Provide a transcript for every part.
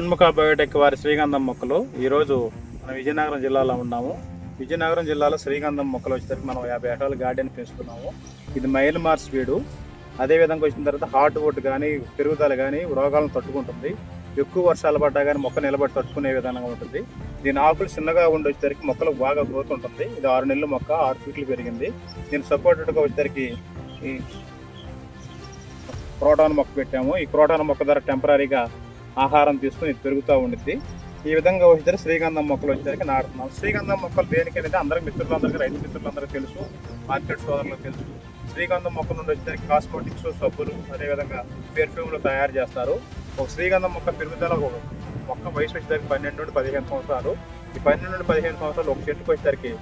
Shanmukha Biotech వారి శ్రీగంధం మొక్కలు. ఈరోజు మన విజయనగరం జిల్లాలో ఉన్నాము. విజయనగరం జిల్లాలో శ్రీగంధం మొక్కలు వచ్చేసరికి మనం యాభై ఎకరాలు గార్డెన్ పెంచుతున్నాము. ఇది మైల్ మార్స్ వీడు. అదేవిధంగా వచ్చిన తర్వాత హార్ట్ వుడ్ కానీ పెరుగుదల కానీ రోగాలను తట్టుకుంటుంది. ఎక్కువ వర్షాలు పడ్డా కానీ మొక్క నిలబడి తట్టుకునే విధంగా ఉంటుంది. దీని ఆకులు చిన్నగా ఉండి వచ్చేసరికి మొక్కలు బాగా గ్రోత్ ఉంటుంది. ఇది ఆరు నెలల మొక్క ఆరు ఫీట్లు పెరిగింది. దీని సపోర్టెడ్గా వచ్చేసరికి ఈ క్రోటాన్ మొక్క పెట్టాము. ఈ క్రోటాన్ మొక్క ద్వారా టెంపరీగా ఆహారం తీసుకుని పెరుగుతూ ఉండిద్ది. ఈ విధంగా వచ్చేసరికి శ్రీగంధం మొక్కలు వచ్చేసరికి నాటుతున్నాం. శ్రీగంధం మొక్కలు దేనికైనా అనేది మిత్రులందరికీ రైతు మిత్రులందరికీ తెలుసు మార్కెట్ సోదరులకు తెలుసు. శ్రీగంధం మొక్క నుండి వచ్చేసరికి కాస్మెటిక్స్ సబ్బులు అదేవిధంగా పెర్ఫ్యూమ్లు తయారు చేస్తారు. ఒక శ్రీగంధం మొక్క పెరుగుదల ఒక మొక్క వయసు వచ్చేసరికి పన్నెండు నుండి పదిహేను సంవత్సరాలు. ఈ పన్నెండు నుండి పదిహేను సంవత్సరాలు ఒక చెట్టుకు వచ్చేసరికి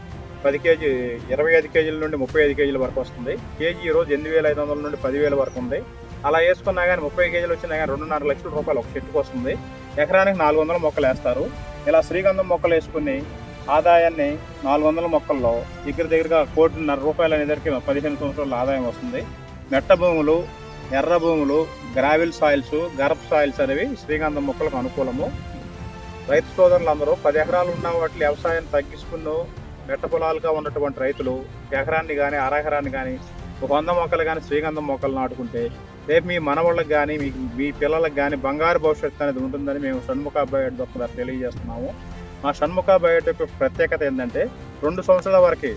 పది కేజీ ఇరవై ఐదు కేజీల నుండి ముప్పై ఐదు కేజీల వరకు వస్తుంది. కేజీ ఈ రోజు ఎనిమిది వేల ఐదు వందల నుండి పదివేల వరకు ఉంది. అలా వేసుకున్నా కానీ ముప్పై కేజీలు వచ్చినా కానీ రెండున్నర లక్షల రూపాయలు ఒక చెట్టుకు వస్తుంది. ఎకరానికి నాలుగు వందల మొక్కలు వేస్తారు. ఇలా శ్రీగంధం మొక్కలు వేసుకుని ఆదాయాన్ని నాలుగు వందల మొక్కల్లో దగ్గర దగ్గరగా కోటిన్నర రూపాయలు అనేదరికి పదిహేను సంవత్సరాల ఆదాయం వస్తుంది. మెట్ట భూములు ఎర్ర భూములు గ్రావిల్ సాయిల్స్ గరప్ సాయిల్స్ అనేవి శ్రీగంధం మొక్కలకు అనుకూలము. రైతు సోదరులందరూ పది ఎకరాలు ఉన్న వాటి వ్యవసాయాన్ని తగ్గించుకున్న మెట్ట పొలాలుగా ఉన్నటువంటి రైతులు ఎకరాన్ని కానీ అరెకరాన్ని కానీ ఒక వంద మొక్కలు కానీ శ్రీగంధం మొక్కలు నాటుకుంటే రేపు మీ మనవాళ్ళకి కానీ మీ మీ పిల్లలకు కానీ బంగారు భవిష్యత్తు అనేది ఉంటుందని మేము షణ్ముఖ బయోటెక్ ద్వారా తెలియజేస్తున్నాము. మా షణ్ముఖ బయోటెక్ ప్రత్యేకత ఏంటంటే రెండు సంవత్సరాల వరకు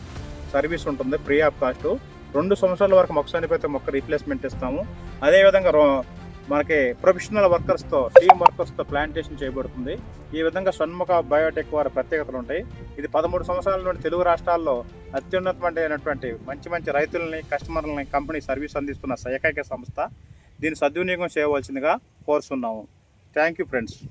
సర్వీస్ ఉంటుంది ఫ్రీ ఆఫ్ కాస్ట్. రెండు సంవత్సరాల వరకు మొక్క చనిపోతే మొక్క రీప్లేస్మెంట్ ఇస్తాము. అదేవిధంగా రో- మనకి ప్రొఫెషనల్ వర్కర్స్తో టీమ్ వర్కర్స్తో ప్లాంటేషన్ చేయబడుతుంది. ఈ విధంగా షణ్ముఖ బయోటెక్ వారి ప్రత్యేకతలు ఉంటాయి. ఇది పదమూడు సంవత్సరాల నుండి తెలుగు రాష్ట్రాల్లో అత్యున్నతమైనటువంటి మంచి మంచి రైతులని కస్టమర్లని కంపెనీ సర్వీస్ అందిస్తున్న ఏకైక సంస్థ. దీన్ని సద్వినియోగం చేయవలసిందిగా కోరుతున్నాము థ్యాంక్ యూ ఫ్రెండ్స్.